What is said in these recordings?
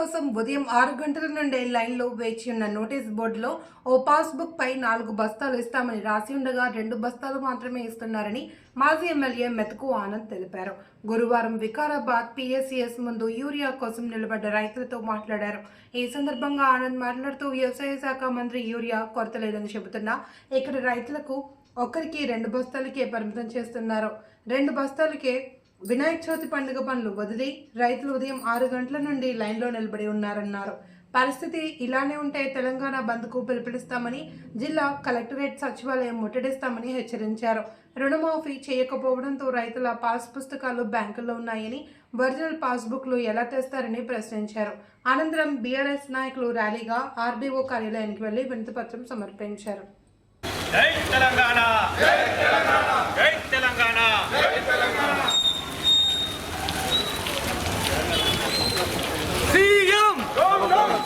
కోసం ఉదయం ఆరు గంటల నుండే లైన్లో వేచి ఉన్న నోటీస్ బోర్డులో ఓ పాస్బుక్ పై నాలుగు బస్తాలు ఇస్తామని రాసి ఉండగా రెండు బస్తాలు మాత్రమే ఇస్తున్నారని మాజీ ఎమ్మెల్యే మెతుకు ఆనంద్ తెలిపారు. గురువారం వికారాబాద్ పిఎస్సిఎస్ ముందు యూరియా కోసం నిలబడ్డ రైతులతో మాట్లాడారు. ఈ సందర్భంగా ఆనంద్ మాట్లాడుతూ వ్యవసాయ శాఖ మంత్రి యూరియా కొరత లేదని చెబుతున్నా ఇక్కడ రైతులకు ఒకరికి రెండు బస్తాలకే పరిమితం చేస్తున్నారు. రెండు బస్తాలకే వినాయక చవితి పండుగ పనులు వదిలి రైతులు ఉదయం ఆరు గంటల నుండి లైన్లో నిలబడి ఉన్నారన్నారు. పరిస్థితి ఇలానే ఉంటే తెలంగాణ బంద్కు పిలుపునిస్తామని జిల్లా కలెక్టరేట్ సచివాలయం ముట్టడిస్తామని హెచ్చరించారు. రుణమాఫీ చేయకపోవడంతో రైతుల పాస్ పుస్తకాలు బ్యాంకుల్లో ఉన్నాయని ఒరిజినల్ పాస్బుక్లు ఎలా తెస్తారని ప్రశ్నించారు. అనంతరం బీఆర్ఎస్ నాయకులు ర్యాలీగా ఆర్డీఓ కార్యాలయానికి వెళ్ళి వినతిపత్రం సమర్పించారు. జై Telangana! Jai Telangana! Jai Telangana!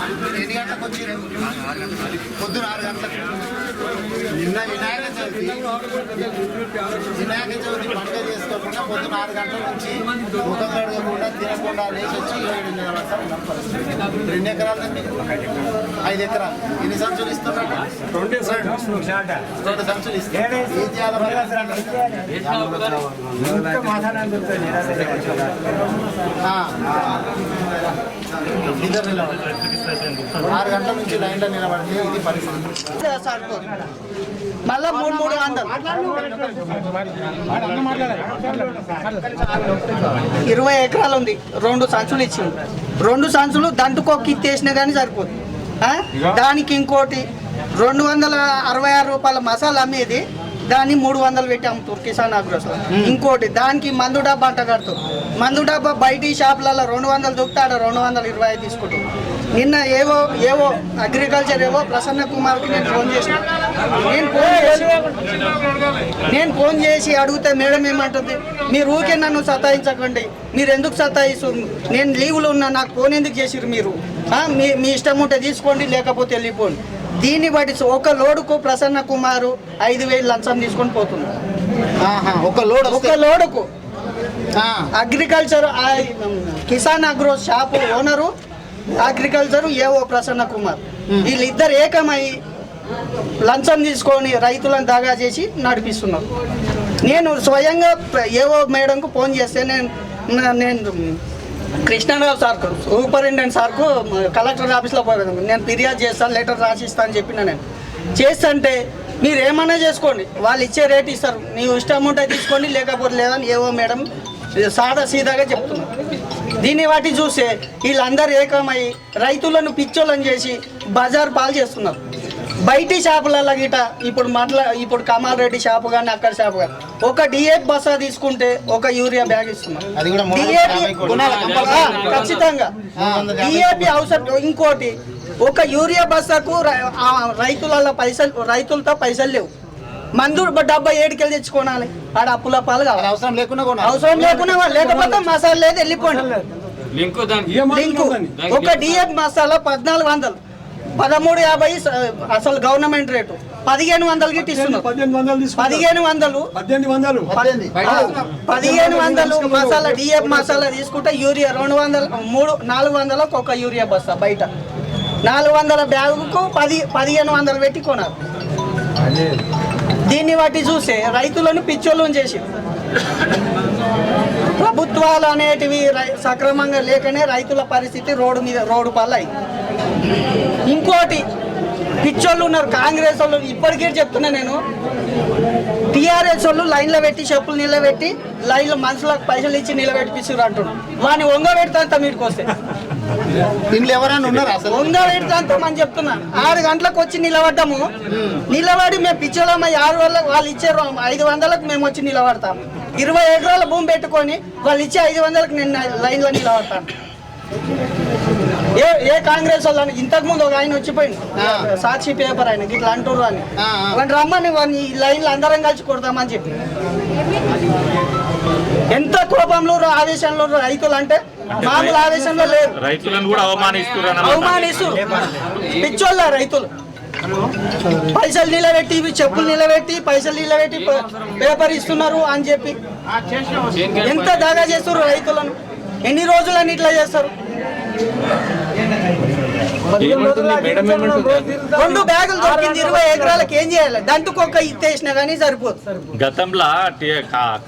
CM ఎన్ని గంటలకు వచ్చిర్రు పొద్దున ఆరు గంటలకు నిన్న వినాయక చవితి వినాయక చవితి పండుగ చేసుకోకుండా పొద్దున ఆరు గంటల నుంచి ముఖం కడగకుండా తినకుండా లేచి వచ్చి ఏడున్నర వరకు రెండు ఎకరాలు ఐదు ఎకరాలు ఎన్ని సంచులు ఇస్తున్నారు రెండు సంచులు ఇస్తారు ఏం చేయాలి మరి? ఆ. ఇద్దరు నిలబడి ఆరు గంటల నుంచి లైన్లో నిలబడితే ఇది పరిస్థితి సరిపోదు మళ్ళా మూడు మూడు వందలు ఇరవై ఎకరాలు ఉంది రెండు సంచులు ఇచ్చింది రెండు సంచులు దంటుకొక్కి ఇచ్చేసినా కానీ సరిపోదు? దానికి ఇంకోటి రెండు వందల అరవై ఆరు రూపాయల మసాలా అమ్మేది దాన్ని మూడు వందలు పెట్టి అమ్ముతారు కిసాన్ అగ్రోస్లో. ఇంకోటి దానికి మందు డబ్బా అంట కడతారు. మందు డబ్బా బయటి షాపులలో రెండు వందలు దొరికితే ఆడ రెండు వందల ఇరవై ఐదు తీసుకుంటారు. నిన్న ఏవో ఏవో అగ్రికల్చర్ ఏవో ప్రసన్న కుమార్కి నేను ఫోన్ చేసిన. నేను ఫోన్ చేసి నేను ఫోన్ చేసి అడిగితే మేడం ఏమంటుంది? మీరు ఊరికే నన్ను సతాయించకండి. మీరు ఎందుకు సతాయిస్తారు నేను లీవ్లో ఉన్నా నాకు ఫోన్ ఎందుకు చేసిరు మీరు? మీ మీ ఇష్టం ఉంటే తీసుకోండి లేకపోతే వెళ్ళిపోండి. దీన్ని బట్టి ఒక లోడుకు ప్రసన్న కుమారు ఐదు వేలు లంచం తీసుకొని పోతుంది ఆహా, ఒక లోడ్ ఒక లోడుకు. అగ్రికల్చర్ ఆ, Kisan agro shop owner agriculture AO Prasanna Kumar. వీళ్ళిద్దరు ఏకమై లంచం తీసుకొని రైతులను దాగా చేసి నడిపిస్తున్నారు. నేను స్వయంగా ఏవో మేడంకు ఫోన్ చేస్తే నేను నేను కృష్ణారావు సార్కు సూపరింటెండెంట్ సార్కు కలెక్టర్ ఆఫీస్లో పోయాను నేను ఫిర్యాదు చేస్తాను లెటర్ రాసిస్తాను అని చెప్పిన నేను. చేస్తుంటే మీరు ఏమన్నా చేసుకోండి. వాళ్ళు ఇచ్చే రేట్ ఇస్తారు. నీవు ఇష్టం ఉంటే తీసుకోండి లేకపోతే లేదని ఏవో మేడం సాదా సీదాగా చెప్తున్నారు. దీన్ని వాటి చూస్తే వీళ్ళందరూ ఏకమై రైతులను పిచ్చోళ్ళని చేసి బజార్ పాలు చేస్తున్నారు. బయటి షాపులలో గిట ఇప్పుడు మాట్లా ఇప్పుడు కమాల్ రెడ్డి షాపు కానీ అక్కడ షాపు కానీ ఒక డిఏపి బస్సా తీసుకుంటే ఒక యూరియా బ్యాగ్ డిఏపి. ఆ, ఖచ్చితంగా. డిఏపి అవసరం ఇంకోటి ఒక యూరియా బస్సాకు రైతులలో పైసలు రైతులతో పైసలు లేవు. మందు డబ్బా ఏడుకెళ్ళి తెచ్చుకోనాలి. ఆడ అప్పుల పాలు కావాలి. అవసరం లేకుండా. అవసరం లేకుండా లేకపోతే మసాలా లేదు వెళ్ళిపోండి. లింకు దానికి. లింకు. ఒక డిఎఫ్ మసాలా పద్నాలుగు వందలు. పదమూడు యాభై అసలు గవర్నమెంట్ రేటు. పదిహేను వందలు గిట్టి ఇస్తున్నారు వందలు పదిహేను వందలు. వందలు. పదిహేను వందలు మసాలా డిఎఫ్ మసాలా తీసుకుంటే యూరియా రెండు వందలు మూడు నాలుగు వందలకు ఒక యూరియా బస్తా బయట. నాలుగు వందల బ్యాగుకు పది పదిహేను వందలు పెట్టి కొనాలి. దీన్ని బట్టి చూస్తే రైతులను పిచ్చోళ్ళని చేసి ప్రభుత్వాలు అనేటివి సక్రమంగా లేకనే రైతుల పరిస్థితి రోడ్డు మీద రోడ్డు పాలై. ఇంకోటి పిచ్చోళ్ళు ఉన్నారు కాంగ్రెస్ వాళ్ళు. ఇప్పటికే చెప్తున్నా నేను. టీఆర్ఎస్ వాళ్ళు లైన్లో పెట్టి చెప్పులు నిలబెట్టి లైన్లో మనుషులకు పైసలు ఇచ్చి నిలబెట్టిపిస్తారు అంటున్నారు. వాడిని వంగ పెడతా మీకు వస్తే. ఎవరైనా ఉన్నారా అసలు? వంగ పెడతా అని చెప్తున్నా. ఆరు గంటలకు వచ్చి నిలబడ్డాము. నిలబడి మేము పిచ్చోళ్ళమ్మ ఆరు వందల వాళ్ళు ఇచ్చారు ఐదు వందలకు మేము వచ్చి నిలబడతాం. ఇరవై ఎకరాల భూమి పెట్టుకొని వాళ్ళు ఇచ్చే ఐదు వందలకు నేను లైన్లో నిలబడతాను. ఏ ఏ కాంగ్రెస్ వాళ్ళని ఇంతకు ముందు ఒక ఆయన వచ్చిపోయింది సాక్షి పేపర్ ఆయన ఇట్లా అంటారు అని. వాడిని రమ్మని వాడిని ఈ లైన్లో అందరం కలిసి కొడతామని చెప్పి. ఎంత కోపంలో ఆవేశంలో రైతులు అంటే? మామూలు ఆవేశంలో లేరు. రైతులను కూడా అవమానిస్తున్నారు అవమానిస్తూ పిచ్చోళ్ళ రైతులు. పైసలు నిలబెట్టి ఇవి చెప్పులు నిలబెట్టి పైసలు నిలబెట్టి ప- పేపర్ ఇస్తున్నారు అని చెప్పి. ఎంత దాగా చేస్తారు రైతులను? ఎన్ని రోజులని ఇట్లా చేస్తారు? రెండు బ్యాగులు దొరికింది ఇరవై ఎకరాలకు ఏం చేయాలి? దంటుకు ఒక ఇత్తేసినా కానీ సరిపోదు. గతంలో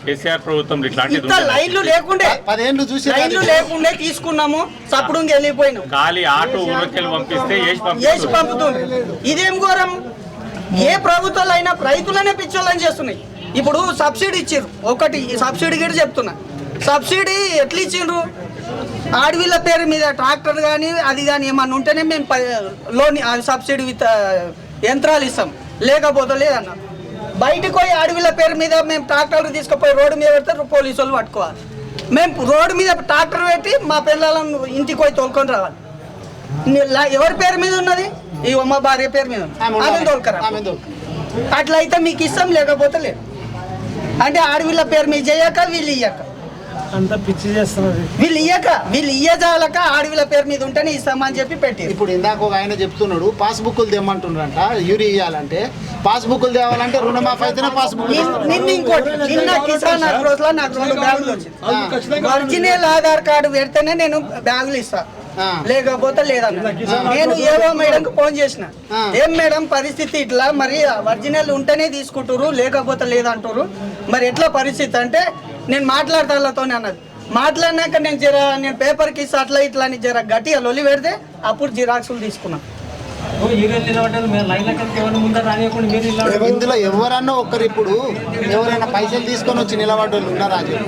కేసీఆర్ ప్రభుత్వం ఇట్లాంటిది ఇంత లైన్లు లేకుండే. పదేళ్ళు చూసి లైన్లు లేకుండే తీసుకున్నాము సప్పుడు వెళ్ళిపోయినాం. ఖాళీ ఆటో ఊరికెళ్ళి పంపిస్తే వేసి వేసి పంపిస్తారు పంపుతుంది ఇదేం ఘోరం? ఏ ప్రభుత్వాలు అయినా రైతులనే పిచ్చోళ్ళని చేస్తున్నాయి. ఇప్పుడు సబ్సిడీ ఇచ్చారు ఒకటి ఈ సబ్సిడీ కూడా చెప్తున్నా. సబ్సిడీ ఎట్లా ఇచ్చిండ్రు ఆడవిళ్ళ పేరు మీద ట్రాక్టర్ కానీ అది కానీ ఏమన్నా ఉంటేనే మేము లోన్ సబ్సిడీ విత్ యంత్రాలు ఇస్తాం. లేకపోతే లేదన్న. బయటకు పోయి అడవిల పేరు మీద మేము ట్రాక్టర్లు తీసుకుపోయి రోడ్డు మీద పెడితే పోలీసు వాళ్ళు పట్టుకోవాలి. మేము రోడ్డు మీద ట్రాక్టర్ పెట్టి మా పిల్లలను ఇంటికి పోయి తోలుకొని రావాలి. ఎవరి పేరు మీద ఉన్నది? ఈ మా భార్య పేరు మీద. ఆమె. తోలుకరా. ఆమె తోలుకు. అట్లా అయితే మీకు ఇష్టం లేకపోతే లేదు. అంటే ఆడవిళ్ళ పేరు మీద చేయక వీళ్ళు ఇయ్యక. అంతా పిచ్చి చేస్తున్నది వీళ్ళు ఇయ్యక వీళ్ళు ఇయ్యజాలక ఆడవిళ్ళ పేరు మీద ఉంటేనే ఇస్తామని చెప్పి పెట్టి ఇప్పుడు ఇందాక ఒక ఆయన చెప్తున్నాడు పాస్బుక్లు తెమ్మంటున్నారంట యూరి ఇవ్వాలంటే పాస్బుక్లు తేవాలంటే రుణమాఫీ అయితేనే పాస్బుక్ నిన్న ఇంకోటి నిన్న కిసాన్ అగ్రోస్లో నాకు రెండు బ్యాగులు వచ్చింది. ఒరిజినల్ ఆధార్ కార్డు పెడితేనే నేను బ్యాగులు ఇస్తా. ఆ. లేకపోతే లేదన్న. నేను ఏవో మేడం ఫోన్ చేసిన. ఏం మేడం పరిస్థితి ఇట్లా? మరి ఒరిజినల్ ఉంటేనే తీసుకుంటారు లేకపోతే లేదంటారు మరి ఎట్లా పరిస్థితి అంటే నేను మాట్లాడతా వాళ్ళతోనే అన్నది. మాట్లాడినాక నేను జర నేను పేపర్కి ఇస్తా అట్లా ఇట్లా అని జర గట్టిగా లొలి పెడితే అప్పుడు జిరాక్సులు తీసుకున్నాను ఇందులో ఎవరన్నా ఒక్కరు ఇప్పుడు ఎవరైనా పైసలు తీసుకొని వచ్చి నిలబడ్డోళ్ళు ఉన్నారా ఆయన.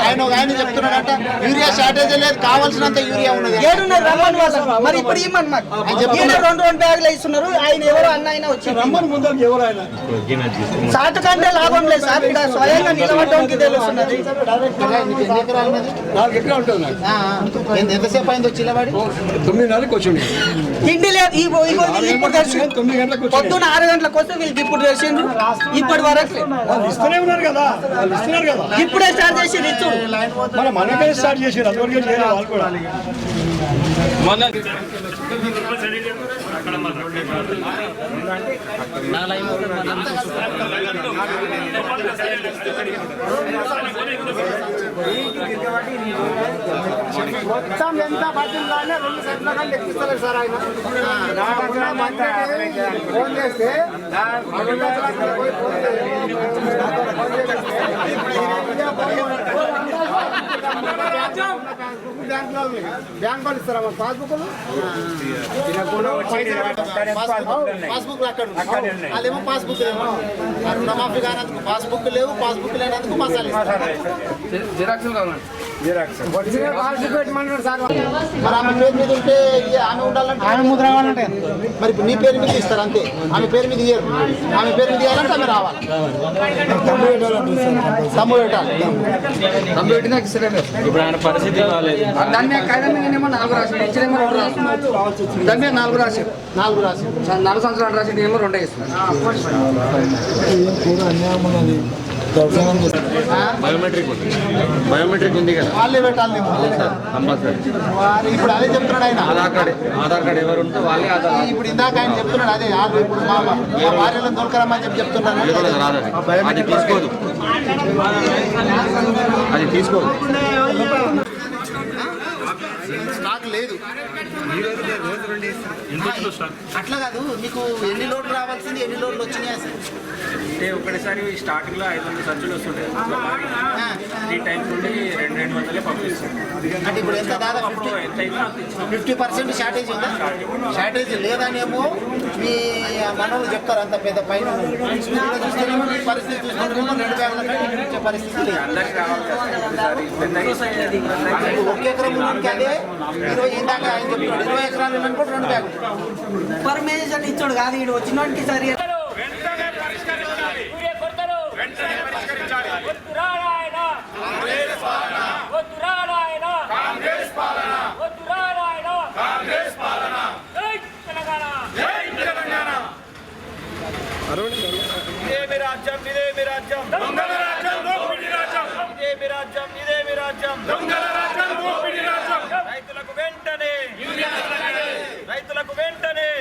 ఆయన ఒక ఆయన చెప్తున్నాడంట యూరియా షార్టేజ్ లేదు కావాల్సినంత యూరియా ఉన్నది. మరి ఇప్పుడు రెండు రెండు బ్యాగులు ఇస్తున్నారు ఆయన ఎవరు అన్న ఆయన వచ్చి రమ్మని ముందు ఎవరు ఆయన? సాటు కంటే లాభం లేదు సార్. ఇక్కడ స్వయంగా నిలబడడానికి తెలుస్తున్నది? నాలుగు ఎకరాలు ఉంటుంది ఎంతసేపు అయింది వచ్చి నిలబడి తొమ్మిదిన్నరకి వచ్చింది తిండి లేదు ఇప్పుడు తెలిసి తొమ్మిది గంటలకు పొద్దున్న ఆరు గంటలకు వస్తే వీళ్ళకి ఇప్పుడు తెలిసిండ్రు. ఇప్పటి వరకు ఇస్తూనే ఉన్నారు కదా వాళ్ళు ఇస్తున్నారు కదా. ఇప్పుడే స్టార్ట్ చేసి ఇచ్చుడు మన మనకే స్టార్ట్ చేసారు అదివరకే చేయలేదు వాళ్ళు కూడా. మొన్న మొత్తం ఎంత పట్టిందానే రెండు సెట్ల కంటే ఎక్కిస్తలేదు సార్ ఆయన నాకన్నా మందికి ఫోన్ చేస్తే ఫోన్ చేస్తే బ్యాంక్ వాళ్ళు ఇస్తారా పాస్బుక్లు పాస్బుక్ అక్కడ వాళ్ళేమో పాస్బుక్ లేవు రుణమాఫీ కానందుకు పాస్బుక్ లేవు పాస్బుక్ లేనందుకు మసాలా ఇస్తారు మరి ఆమె పేరు మీద ఉంటే ఆమె ఉండాలంటే ఆమె ముద్ర కావాలంటే మరి నీ పేరు మీద ఇస్తారు అంతే ఆమె పేరు మీద ఇయ్యరు ఆమె పేరు మీద ఇవ్వాలంటే ఆమె రావాలి తమ్ము పెట్టాలి ఇప్పుడు ఆయన పరిస్థితి దాని మీద కాగితం మీద ఏమో నాలుగు రాసి ఇచ్చినేమో రెండు రాసి దాని మీద నాలుగు రాసి నాలుగు రాసి నాలుగు సంవత్సరాలు రాసి ఏమో రెండే బయోమెట్రిక్ ఉంది. బయోమెట్రిక్ ఉంది కదా. వాళ్ళే పెట్టాలి నేను. కంపల్సరీ. వారు ఇప్పుడు అదే చెప్తున్నాడు ఆయన. ఆధార్ కార్డు ఆధార్ కార్డు ఎవరు ఉంటే వాళ్ళే ఆధార్ ఇప్పుడు ఇందాక ఆయన చెప్తున్నాడు అదే ఇప్పుడు మా దొరకరమ్మని చెప్పి రాదు. అది తీసుకోదు. అది తీసుకోదు. స్టాక్ లేదు. అట్లా కాదు మీకు ఎన్ని లోడ్లు రావాల్సింది ఎన్ని లోడ్లు వచ్చినాయి అసలు అంటే ఒకటేసారి స్టార్టింగ్లో ఐదు వందల సంచులు వస్తుంటాయి. ఆ, త్రీ టైమ్స్ నుండి రెండు రెండు వందలే పంపిస్తాం అంటే ఇప్పుడు ఎంత దాదాపు ఫిఫ్టీ పర్సెంట్ షార్టేజ్ ఉందా? షార్టేజ్. లేదనేమో మీ మనోళ్ళు చెప్తారు అంత పెద్ద పైన చూస్తేనేమో మీ పరిస్థితి రెండు బ్యాగుల ఇచ్చే లేదు. ఒక అదే ఇరవై ఇందాక ఆయన చెప్తున్నాడు ఇరవై ఎకరాలు అనుకుంటే రెండు బ్యాగులు. పర్మిషన్ ఇచ్చాడు కాదు ఈడు వచ్చినోడికి సరి వెంటనే పరిష్కరించాలి. వెంటనే పరిష్కరించాలి. ఇదే మీ రాజ్యం ఇదే మీ రాజ్యం దొంగల రాజ్యం దోపిడీ రాజ్యం. ఇదే మీ రాజ్యం ఇదే మీ రాజ్యం? దొంగల రాజ్యం దోపిడీ రాజ్యం.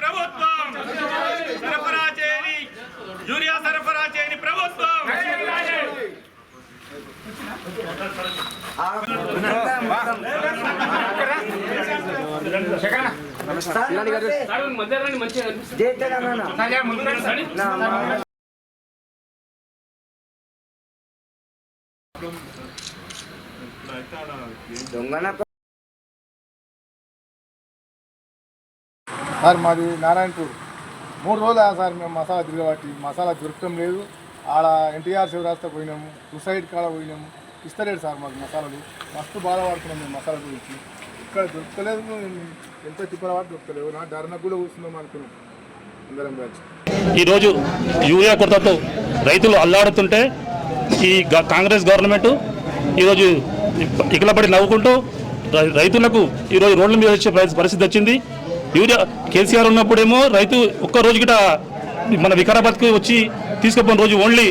ప్రభుత్వం సరఫరా చేయని యూరియా సరఫరా చేయని ప్రభుత్వం మధ్య మంచిగా కనిపిస్తుంది సార్ మాది నారాయణపూర్. మూడు రోజులు సార్ మేము మసాలా తిరగబట్టి మసాలా దొరకటం లేదు. ఆడ ఎన్టీఆర్ శివరాస్తా పోయినాము సుసైడ్ కాడ పోయినాము. ఇస్తలేడు సార్ మాకు మసాలాలు. మస్తు బాధపడుతున్నాం మేము మసాలా గురించి. ఇక్కడ దొరకలేదు ఎంత తిప్పలవాటు దొరకలేదు. నా ధరణ కూడా కూర్చున్నాం అనుకున్నాం. అందరం కలిసి. ఈరోజు యూరియా కొరతతో రైతులు అల్లాడుతుంటే ఈ గ- కాంగ్రెస్ గవర్నమెంట్ ఈరోజు ఇకలపడి నవ్వుకుంటూ రై- రైతులకు ఈరోజు రోడ్ల మీద వచ్చే పరిస్థితి వచ్చింది. యూరియా కేసీఆర్ ఉన్నప్పుడేమో రైతు ఒక్క రోజు గిట మన వికారాబాద్కి వచ్చి తీసుకుపోయిన రోజు ఓన్లీ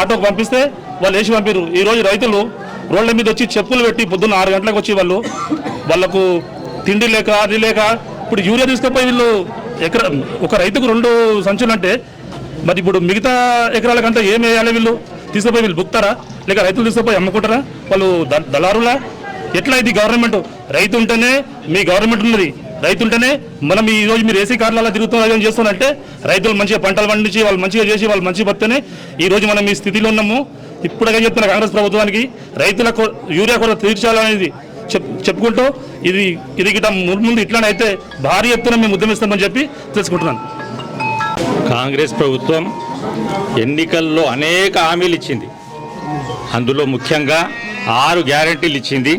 ఆటోకి పంపిస్తే వాళ్ళు వేసి పంపారు ఈరోజు రైతులు రోడ్ల మీద వచ్చి చెప్పులు పెట్టి పొద్దున్న ఆరు గంటలకు వచ్చి వాళ్ళు వాళ్ళకు తిండి లేక అది లేక ఇప్పుడు యూరియా తీసుకుపోయి వీళ్ళు ఎకరా ఒక రైతుకు రెండు సంచులు అంటే మరి ఇప్పుడు మిగతా ఎకరాలకంతా ఏం వేయాలి వీళ్ళు? తీసుకుపోయి వీళ్ళు బుక్తారా? లేక రైతులు తీసుకుపోయి అమ్ముకుంటారా? వాళ్ళు దళారులా? ఎట్లా ఇది గవర్నమెంట్? రైతు ఉంటేనే మీ గవర్నమెంట్ ఉన్నది. రైతుంటేనే మనం ఈ రోజు మీరు ఏసీ కార్లలో తిరుగుతున్నారు ఏం చేస్తున్నారంటే రైతులు మంచిగా పంటలు పండించి వాళ్ళు మంచిగా చేసి వాళ్ళు మంచిగా బతేనే ఈ రోజు మనం ఈ స్థితిలో ఉన్నాము. ఇప్పుడే చెప్తున్న కాంగ్రెస్ ప్రభుత్వానికి? రైతుల యూరియా కొరత తీర్చాలనేది చెప్ చెప్పుకుంటూ ఇది ఇది గిట ముందు ముందు ఇట్లానే అయితే భారీ ఎత్తున మేము ఉద్యమిస్తామని చెప్పి తెలుసుకుంటున్నాను. కాంగ్రెస్ ప్రభుత్వం ఎన్నికల్లో అనేక హామీలు ఇచ్చింది. అందులో ముఖ్యంగా ఆరు గ్యారెంటీలు ఇచ్చింది.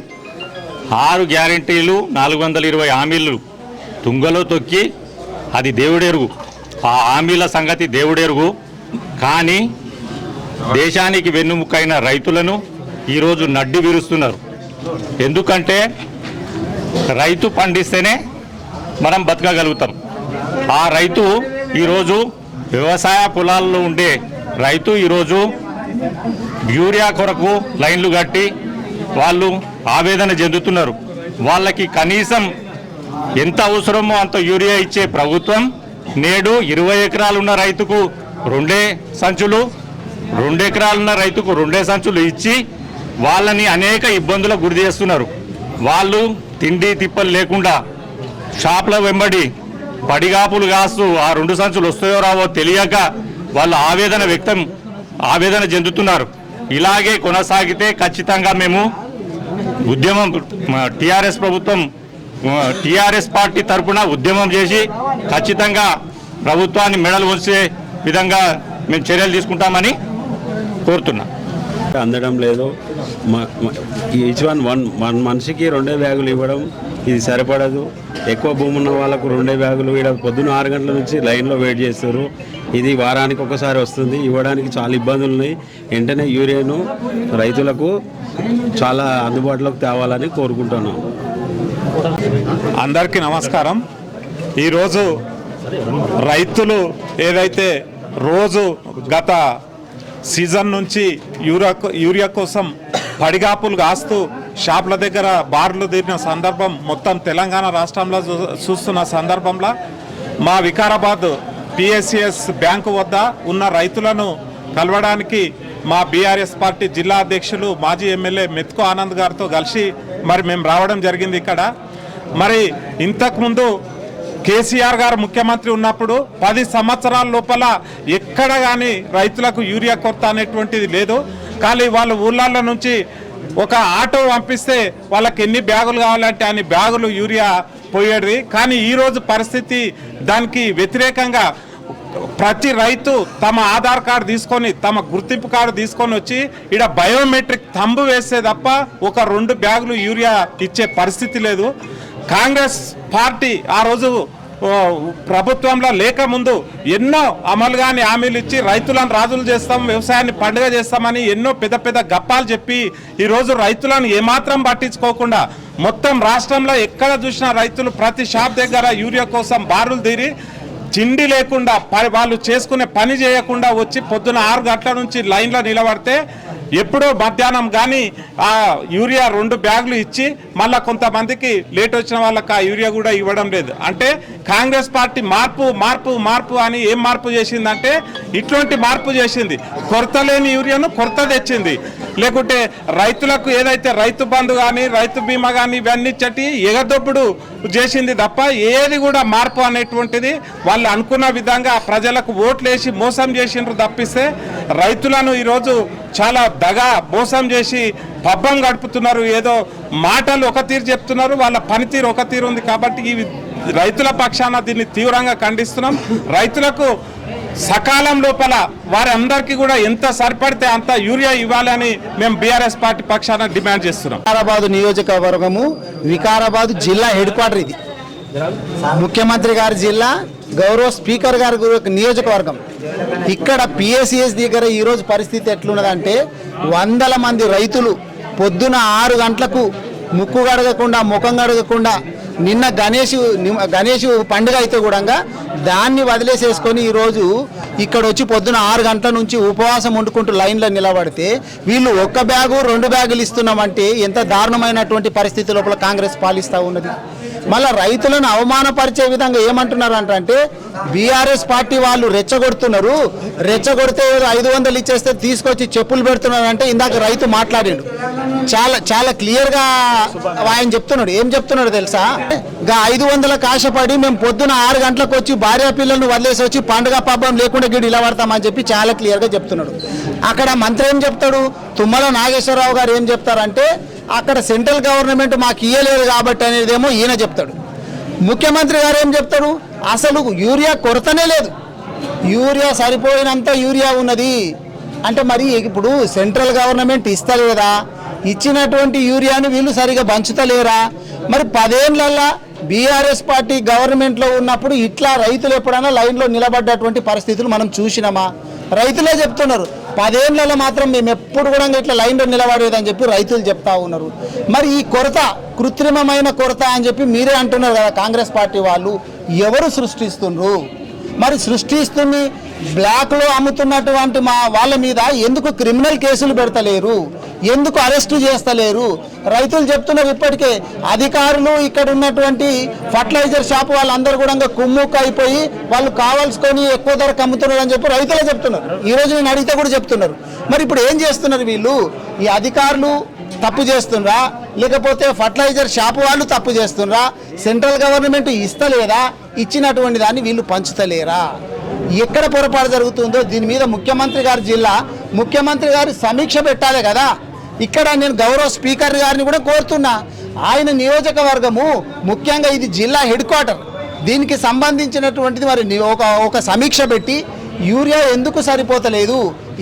ఆరు గ్యారెంటీలు నాలుగు వందల ఇరవై హామీలు తుంగలో తొక్కి అది దేవుడెరుగు. ఆ హామీల సంగతి దేవుడెరుగు. కానీ దేశానికి వెన్నుముక్కైన రైతులను ఈరోజు నడ్డి విరుస్తున్నారు. ఎందుకంటే రైతు పండిస్తేనే మనం బతకగలుగుతాం. ఆ రైతు ఈరోజు వ్యవసాయ పొలాల్లో ఉండే రైతు ఈరోజు యూరియా కొరకు లైన్లు కట్టి వాళ్ళు ఆవేదన చెందుతున్నారు. వాళ్ళకి కనీసం ఎంత అవసరమో అంత యూరియా ఇచ్చే ప్రభుత్వం నేడు ఇరవై ఎకరాలున్న రైతుకు రెండే సంచులు రెండు ఎకరాలున్న రైతుకు రెండే సంచులు ఇచ్చి వాళ్ళని అనేక ఇబ్బందులకు గురి చేస్తున్నారు. వాళ్ళు తిండి తిప్పలు లేకుండా షాప్ల వెంబడి పడిగాపులు కాస్తూ ఆ రెండు సంచులు వస్తాయో రావో తెలియక వాళ్ళు ఆవేదన వ్యక్తం ఆవేదన చెందుతున్నారు. ఇలాగే కొనసాగితే ఖచ్చితంగా మేము ఉద్యమం టీఆర్ఎస్ ప్రభుత్వం టిఆర్ఎస్ పార్టీ తరపున ఉద్యమం చేసి ఖచ్చితంగా ప్రభుత్వాన్ని మెడలు వచ్చే విధంగా మేము చర్యలు తీసుకుంటామని కోరుతున్నా. అందడం లేదు. ఈచ్ వన్ వన్ వన్ మనిషికి రెండే బ్యాగులు ఇవ్వడం ఇది సరిపడదు. ఎక్కువ భూమి ఉన్న వాళ్ళకు రెండే బ్యాగులు ఇక్కడ పొద్దున్న ఆరు గంటల నుంచి లైన్లో వెయిట్ చేస్తారు ఇది వారానికి ఒకసారి వస్తుంది. ఇవ్వడానికి చాలా ఇబ్బందులు ఉన్నాయి. వెంటనే యూరియాను రైతులకు చాలా అందుబాటులోకి తేవాలని కోరుకుంటున్నాం. అందరికీ నమస్కారం. ఈరోజు రైతులు ఏదైతే రోజు గత సీజన్ నుంచి యూరియా యూరియా కోసం పడిగాపులు కాస్తూ షాపుల దగ్గర బార్లు తిరిగిన సందర్భం మొత్తం తెలంగాణ రాష్ట్రంలో చూ- చూస్తున్న సందర్భంలో మా వికారాబాద్ పిఎస్సిఎస్ బ్యాంకు వద్ద ఉన్న రైతులను కలవడానికి మా బీఆర్ఎస్ పార్టీ జిల్లా అధ్యక్షులు మాజీ ఎమ్మెల్యే మెత్కో ఆనంద్ గారితో కలిసి మరి మేము రావడం జరిగింది ఇక్కడ. మరి ఇంతకుముందు కేసీఆర్ గారు ముఖ్యమంత్రి ఉన్నప్పుడు పది సంవత్సరాల లోపల ఎక్కడ కానీ రైతులకు యూరియా కొరత అనేటువంటిది లేదు. కానీ వాళ్ళ ఊళ్ళల్లో నుంచి ఒక ఆటో పంపిస్తే వాళ్ళకి ఎన్ని బ్యాగులు కావాలంటే అన్ని బ్యాగులు యూరియా పోయేది. కానీ ఈరోజు పరిస్థితి దానికి వ్యతిరేకంగా ప్రతి రైతు తమ ఆధార్ కార్డు తీసుకొని తమ గుర్తింపు కార్డు తీసుకొని వచ్చి ఇక్కడ బయోమెట్రిక్ తంబు వేస్తే తప్ప ఒక రెండు బ్యాగులు యూరియా ఇచ్చే పరిస్థితి లేదు. కాంగ్రెస్ పార్టీ ఆ రోజు ప్రభుత్వంలో లేకముందు ఎన్నో అమలు కాని హామీలు ఇచ్చి రైతులను రాజులు చేస్తాం వ్యవసాయాన్ని పండుగ చేస్తామని ఎన్నో పెద్ద పెద్ద గప్పాలు చెప్పి ఈరోజు రైతులను ఏమాత్రం పట్టించుకోకుండా మొత్తం రాష్ట్రంలో ఎక్కడ చూసినా రైతులు ప్రతి షాప్ దగ్గర యూరియా కోసం బారులు తీరి చిండి లేకుండా వాళ్ళు చేసుకునే పని చేయకుండా వచ్చి పొద్దున ఆరు గంటల నుంచి లైన్లో నిలబడితే ఎప్పుడో మధ్యాహ్నం కానీ ఆ యూరియా రెండు బ్యాగులు ఇచ్చి మళ్ళా కొంతమందికి లేట్ వచ్చిన వాళ్ళకి ఆ యూరియా కూడా ఇవ్వడం లేదు. అంటే కాంగ్రెస్ పార్టీ మార్పు మార్పు మార్పు అని ఏం మార్పు చేసిందంటే ఇటువంటి మార్పు చేసింది. కొరత లేని యూరియాను కొరత తెచ్చింది. లేకుంటే రైతులకు ఏదైతే రైతు బంధు కానీ రైతు బీమా కానీ ఇవన్నీ చట్టి ఎగదొప్పుడు చేసింది తప్ప ఏది కూడా మార్పు అనేటువంటిది వాళ్ళు అనుకున్న విధంగా ప్రజలకు ఓట్లేసి మోసం చేసిండ్రు తప్పిస్తే రైతులను ఈరోజు చాలా దగా మోసం చేసి పబ్బం గడుపుతున్నారు. ఏదో మాటలు ఒక తీరు చెప్తున్నారు వాళ్ళ పనితీరు ఒక తీరు ఉంది కాబట్టి ఈ రైతుల పక్షాన దీన్ని తీవ్రంగా ఖండిస్తున్నాం. రైతులకు సకాలం లోపల వారి అందరికీ కూడా ఎంత సరిపడితే అంత యూరియా ఇవ్వాలని మేము బీఆర్ఎస్ పార్టీ పక్షాన డిమాండ్ చేస్తున్నాం. వికారాబాద్ నియోజకవర్గము వికారాబాద్ జిల్లా హెడ్ క్వార్టర్ ఇది. ముఖ్యమంత్రి గారి జిల్లా గౌరవ స్పీకర్ గారి నియోజకవర్గం. ఇక్కడ పిఎస్సిఎస్ దగ్గర ఈరోజు పరిస్థితి ఎట్లున్నదంటే వందల మంది రైతులు పొద్దున ఆరు గంటలకు ముక్కు గడగకుండా ముఖం గడగకుండా నిన్న గణేష్ గణేష్ పండుగ అయితే కూడా దాన్ని వదిలేసేసుకొని ఈరోజు ఇక్కడ వచ్చి పొద్దున ఆరు గంటల నుంచి ఉపవాసం వండుకుంటూ లైన్లో నిలబడితే వీళ్ళు ఒక్క బ్యాగు రెండు బ్యాగులు ఇస్తున్నామంటే ఎంత దారుణమైనటువంటి పరిస్థితి లోపల కాంగ్రెస్ పాలిస్తూ ఉన్నది. మళ్ళీ రైతులను అవమానపరిచే విధంగా ఏమంటున్నారు అంటే బీఆర్ఎస్ పార్టీ వాళ్ళు రెచ్చగొడుతున్నారు. రెచ్చగొడితే ఐదు వందలు ఇచ్చేస్తే తీసుకొచ్చి చెప్పులు పెడుతున్నారు అంటే ఇందాక రైతు మాట్లాడాడు. చాలా చాలా క్లియర్గా ఆయన చెప్తున్నాడు. ఏం చెప్తున్నాడు తెలుసా? ఇంకా ఐదు వందల కాశపడి మేము పొద్దున ఆరు గంటలకు వచ్చి భార్య పిల్లలను వదిలేసి వచ్చి పండుగ పబ్బం లేకుండా గిడి ఇలా పడతామని చెప్పి చాలా క్లియర్గా చెప్తున్నాడు. అక్కడ మంత్రి ఏం చెప్తాడు? తుమ్మల నాగేశ్వరరావు గారు ఏం చెప్తారంటే అక్కడ సెంట్రల్ గవర్నమెంట్ మాకు ఇయ్యలేదు కాబట్టి అనేదేమో ఈయన చెప్తాడు. ముఖ్యమంత్రి గారు ఏం చెప్తాడు? అసలు యూరియా కొరతనే లేదు. యూరియా సరిపోయినంత యూరియా ఉన్నది. అంటే మరి ఇప్పుడు సెంట్రల్ గవర్నమెంట్ ఇస్తలేదా? ఇచ్చినటువంటి యూరియాను వీళ్ళు సరిగా పంచుతలేరా? మరి పదేళ్ళల్లా బీఆర్ఎస్ పార్టీ గవర్నమెంట్లో ఉన్నప్పుడు ఇట్లా రైతులు ఎప్పుడైనా లైన్లో నిలబడ్డటువంటి పరిస్థితులు మనం చూసినామా? రైతులే చెప్తున్నారు. పదేళ్ళలో మాత్రం మేము ఎప్పుడు కూడా ఇట్లా లైన్లో నిలబడేదని చెప్పి రైతులు చెప్తా ఉన్నారు. మరి ఈ కొరత కృత్రిమమైన కొరత అని చెప్పి మీరే అంటున్నారు కదా కాంగ్రెస్ పార్టీ వాళ్ళు. ఎవరు సృష్టిస్తుండ్రు? మరి సృష్టిస్తుని బ్లాక్లో అమ్ముతున్నటువంటి మా వాళ్ళ మీద ఎందుకు క్రిమినల్ కేసులు పెడతలేరు? ఎందుకు అరెస్టు చేస్తలేరు? రైతులు చెప్తున్నారు ఇప్పటికే. అధికారులు ఇక్కడ ఉన్నటువంటి ఫర్టిలైజర్ షాప్ వాళ్ళందరూ కూడా కుమ్ముక్క అయిపోయి వాళ్ళు కావాల్సుకొని ఎక్కువ ధరకు అమ్ముతున్నారు అని చెప్పి రైతులే చెప్తున్నారు. ఈ రోజు నేను అడిగితే కూడా చెప్తున్నారు. మరి ఇప్పుడు ఏం చేస్తున్నారు వీళ్ళు? ఈ అధికారులు తప్పు చేస్తుండ్రా లేకపోతే ఫర్టిలైజర్ షాప్ వాళ్ళు తప్పు చేస్తుండ్రా సెంట్రల్ గవర్నమెంట్ ఇస్తలేదా? ఇచ్చినటువంటి దాన్ని వీళ్ళు పంచుతలేరా? ఎక్కడ పొరపాటు జరుగుతుందో దీని మీద ముఖ్యమంత్రి గారి జిల్లా ముఖ్యమంత్రి గారు సమీక్ష పెట్టాలి కదా. ఇక్కడ నేను గౌరవ స్పీకర్ గారిని కూడా కోరుతున్నా. ఆయన నియోజకవర్గము ముఖ్యంగా ఇది జిల్లా హెడ్ క్వార్టర్. దీనికి సంబంధించినటువంటిది మరి ఒక ఒక సమీక్ష పెట్టి యూరియా ఎందుకు సరిపోతలేదు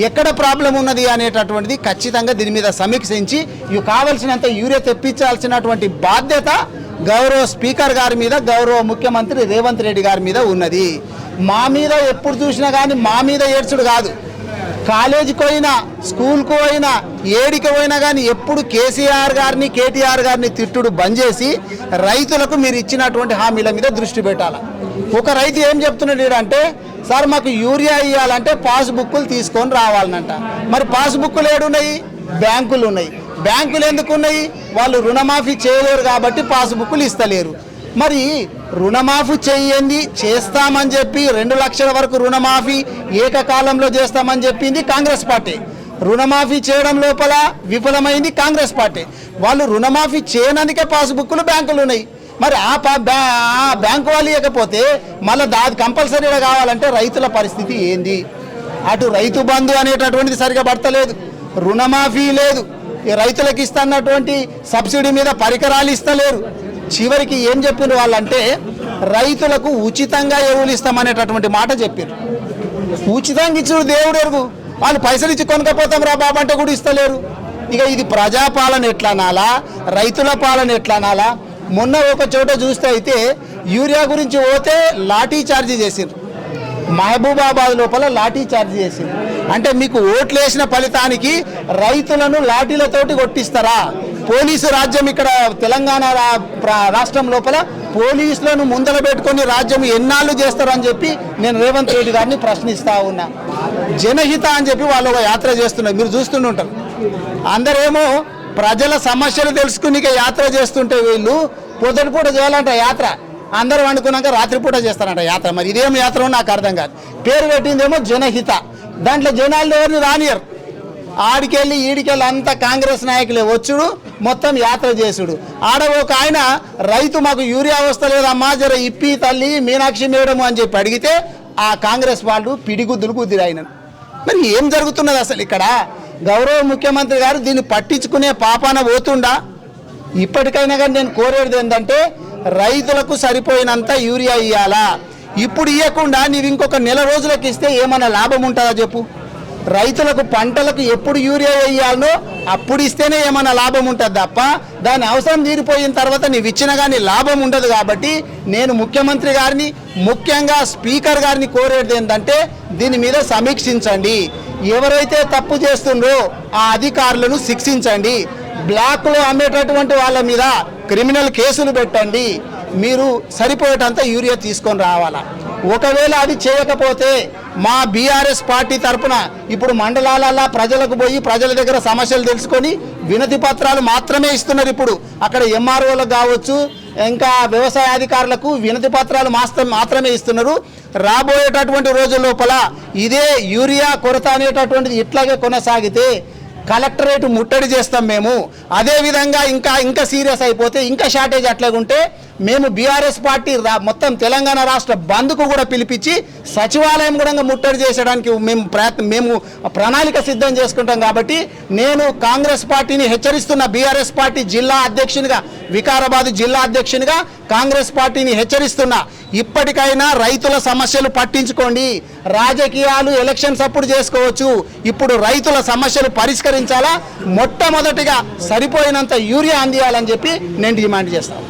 ఎక్కడ ప్రాబ్లం ఉన్నది అనేటటువంటిది ఖచ్చితంగా దీని మీద సమీక్షించి ఇవి కావలసినంత యూరియా తెప్పించాల్సినటువంటి బాధ్యత గౌరవ స్పీకర్ గారి మీద గౌరవ ముఖ్యమంత్రి రేవంత్ రెడ్డి గారి మీద ఉన్నది. మా మీద ఎప్పుడు చూసినా కానీ మా మీద ఏడ్చుడు కాదు. కాలేజీకి పోయినా స్కూల్కి పోయినా ఏడికి పోయినా కానీ ఎప్పుడు కేసీఆర్ గారిని కేటీఆర్ గారిని తిట్టుడు బంద్ చేసి రైతులకు మీరు ఇచ్చినటువంటి హామీల మీద దృష్టి పెట్టాలి. ఒక రైతు ఏం చెప్తున్నాడు అంటే సార్ మాకు యూరియా ఇవ్వాలంటే పాస్బుక్లు తీసుకొని రావాలనంట మరి పాస్బుక్లు ఏడున్నాయి? బ్యాంకులు ఉన్నాయి. బ్యాంకులు ఎందుకు ఉన్నాయి? వాళ్ళు రుణమాఫీ చేయలేరు కాబట్టి పాస్బుక్లు ఇస్తలేరు. మరి రుణమాఫీ చేయండి చేస్తామని చెప్పి రెండు లక్షల వరకు రుణమాఫీ ఏకకాలంలో చేస్తామని చెప్పింది కాంగ్రెస్ పార్టీ. రుణమాఫీ చేయడం లోపల విఫలమైంది కాంగ్రెస్ పార్టీ. వాళ్ళు రుణమాఫీ చేయనందుకే పాస్బుక్లు బ్యాంకులు ఉన్నాయి. మరి ఆ పా- ఆ బ్యాంకు వాళ్ళు ఇవ్వకపోతే మళ్ళీ దాది కంపల్సరీగా కావాలంటే రైతుల పరిస్థితి ఏంది? అటు రైతు బంధు అనేటటువంటిది సరిగా పడతలేదు. రుణమాఫీ లేదు. రైతులకు ఇస్తున్నటువంటి సబ్సిడీ మీద పరికరాలు ఇస్తలేరు. చివరికి ఏం చెప్పారు వాళ్ళంటే రైతులకు ఉచితంగా ఎరువులు ఇస్తామనేటటువంటి మాట చెప్పారు ఉచితంగా ఇచ్చిన దేవుడు ఎరువు వాళ్ళు పైసలు ఇచ్చి కొనకపోతాం రా బాబు అంటే కూడా ఇస్తలేరు. ఇక ఇది ప్రజాపాలన ఎట్లా అనాలా రైతుల పాలన ఎట్లా అనాలా మొన్న ఒక చోట చూస్తే అయితే యూరియా గురించి పోతే లాఠీ ఛార్జీ చేసిండ్రు మహబూబాబాద్ లోపల లాఠీ చార్జ్ చేసింది అంటే మీకు ఓట్లు వేసిన ఫలితానికి రైతులను లాఠీలతోటి కొట్టిస్తారా? పోలీసు రాజ్యం ఇక్కడ తెలంగాణ రాష్ట్రం లోపల పోలీసులను ముందర పెట్టుకొని రాజ్యం ఎన్నాళ్ళు చేస్తారని చెప్పి నేను రేవంత్ రెడ్డి గారిని ప్రశ్నిస్తా ఉన్నా. జనహిత అని చెప్పి వాళ్ళు ఒక యాత్ర చేస్తున్నారు. మీరు చూస్తుంటారు అందరేమో ప్రజల సమస్యలు తెలుసుకుని యాత్ర చేస్తుంటే వీళ్ళు పొద్దుటిపూట చేయాలంట యాత్ర. అందరూ వండుకున్నాక రాత్రిపూట చేస్తారంట యాత్ర. మరి ఇదేం యాత్ర నాకు అర్థం కాదు. పేరు పెట్టిందేమో జనహిత. దాంట్లో జనాలు ఎవరిని రానియరు. ఆడికెళ్ళి ఈడికెళ్ళి అంతా కాంగ్రెస్ నాయకులే వచ్చుడు మొత్తం యాత్ర చేసుడు. ఆడ ఒక ఆయన రైతు మాకు యూరియా వస్తలేదమ్మా జర ఇప్పి తల్లి మీనాక్షి మేడము అని చెప్పి అడిగితే ఆ కాంగ్రెస్ వాళ్ళు పిడిగుద్దులు కుదిరి ఆయన మరి ఏం జరుగుతున్నది అసలు ఇక్కడ? గౌరవ ముఖ్యమంత్రి గారు దీన్ని పట్టించుకునే పాపాన పోతుండా. ఇప్పటికైనా కానీ నేను కోరేది ఏంటంటే రైతులకు సరిపోయినంత యూరియా ఇవ్వాలా ఇప్పుడు ఇవ్వకుండా నీవు ఇంకొక నెల రోజులకి ఇస్తే ఏమైనా లాభం ఉంటుందా చెప్పు. రైతులకు పంటలకు ఎప్పుడు యూరియా వేయాలనో అప్పుడు ఇస్తేనే ఏమైనా లాభం ఉంటుంది తప్ప దాని అవసరం తీరిపోయిన తర్వాత నీవు ఇచ్చిన కానీ లాభం ఉండదు కాబట్టి నేను ముఖ్యమంత్రి గారిని ముఖ్యంగా స్పీకర్ గారిని కోరేది ఏంటంటే దీని మీద సమీక్షించండి. ఎవరైతే తప్పు చేస్తుండ్రో ఆ అధికారులను శిక్షించండి. బ్లాక్లో అమ్మేటటువంటి వాళ్ళ మీద క్రిమినల్ కేసులు పెట్టండి. మీరు సరిపోయేటంత యూరియా తీసుకొని రావాలా. ఒకవేళ అది చేయకపోతే మా బీఆర్ఎస్ పార్టీ తరఫున ఇప్పుడు మండలాలలో ప్రజలకు పోయి ప్రజల దగ్గర సమస్యలు తెలుసుకొని వినతి పత్రాలు మాత్రమే ఇస్తున్నారు ఇప్పుడు. అక్కడ ఎంఆర్ఓలకు కావచ్చు ఇంకా వ్యవసాయ అధికారులకు వినతి పత్రాలు మాత్రమే ఇస్తున్నారు. రాబోయేటటువంటి రోజుల లోపల ఇదే యూరియా కొరత అనేటటువంటిది ఇట్లాగే కొనసాగితే కలెక్టరేట్ ముట్టడి చేస్తాం మేము. అదేవిధంగా ఇంకా ఇంకా సీరియస్ అయిపోతే ఇంకా షార్టేజ్ అట్లాగుంటే మేము బీఆర్ఎస్ పార్టీ రా- మొత్తం తెలంగాణ రాష్ట్ర బంద్కు కూడా పిలిపించి సచివాలయం కూడా ముట్టడి చేసడానికి మేము ప్రయత్నం మేము ప్రణాళిక సిద్ధం చేసుకుంటాం కాబట్టి నేను కాంగ్రెస్ పార్టీని హెచ్చరిస్తున్న బీఆర్ఎస్ పార్టీ జిల్లా అధ్యక్షునిగా వికారాబాద్ జిల్లా అధ్యక్షునిగా కాంగ్రెస్ పార్టీని హెచ్చరిస్తున్నా. ఇప్పటికైనా రైతుల సమస్యలు పట్టించుకోండి. రాజకీయాలు ఎలక్షన్స్ అప్పుడు చేసుకోవచ్చు. ఇప్పుడు రైతుల సమస్యలు పరిష్కరించాలా? మొట్టమొదటిగా సరిపోయినంత యూరియా అందియాలని చెప్పి నేను డిమాండ్ చేస్తాను.